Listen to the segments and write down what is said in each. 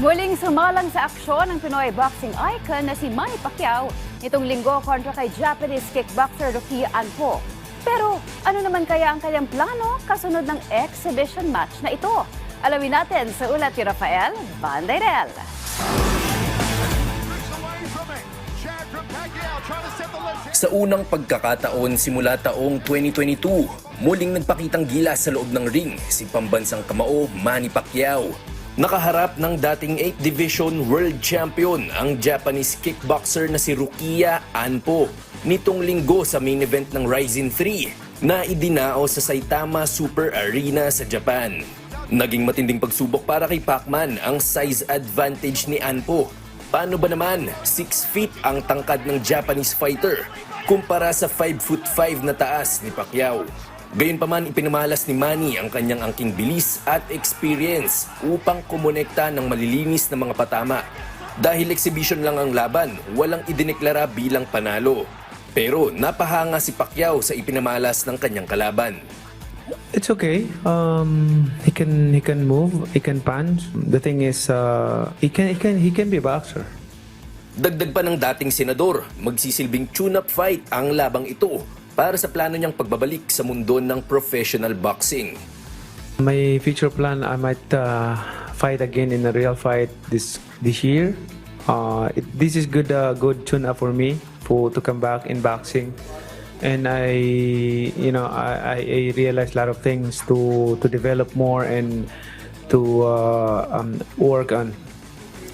Muling sumalang sa aksyon ng Pinoy boxing icon na si Manny Pacquiao nitong linggo kontra kay Japanese kickboxer Rukia Anpo. Pero ano naman kaya ang kanyang plano kasunod ng exhibition match na ito? Alamin natin sa ulat ni Rafael lips. Sa unang pagkakataon simula taong 2022, muling nagpakitang gilas sa loob ng ring si pambansang kamao Manny Pacquiao. Nakaharap ng dating 8th Division World Champion ang Japanese kickboxer na si Rukia Anpo nitong linggo sa main event ng Ryzen 3 na idinao sa Saitama Super Arena sa Japan. Naging matinding pagsubok para kay Pacman ang size advantage ni Anpo Paano ba naman 6 feet ang tangkad ng Japanese fighter kumpara sa 5 foot 5 na taas ni Pacquiao? Gayunpaman ipinamalas ni Manny ang kanyang angking bilis at experience upang kumonekta ng malilinis na mga patama. Dahil exhibition lang ang laban, walang idineklara bilang panalo. Pero napahanga si Pacquiao sa ipinamalas ng kanyang kalaban. It's okay. Um, he can he can move. He can punch. The thing is, uh, he can he can he can be a boxer. Dagdag pa ng dating senador, magsisilbing tune-up fight ang labang ito para sa plano niyang pagbabalik sa mundo ng professional boxing. My future plan, I might uh, fight again in a real fight this this year. Uh, it, this is good uh, good tune up for me for to come back in boxing, and I you know I, I I realized a lot of things to to develop more and to uh, um, work on.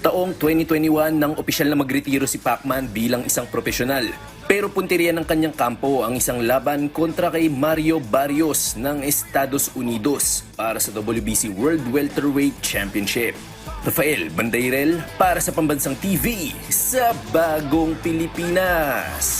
Taong 2021 nang opisyal na magretiro si Pacman bilang isang profesional. Pero punteriya ng kanyang kampo ang isang laban kontra kay Mario Barrios ng Estados Unidos para sa WBC World Welterweight Championship. Rafael Bandairel para sa Pambansang TV sa Bagong Pilipinas.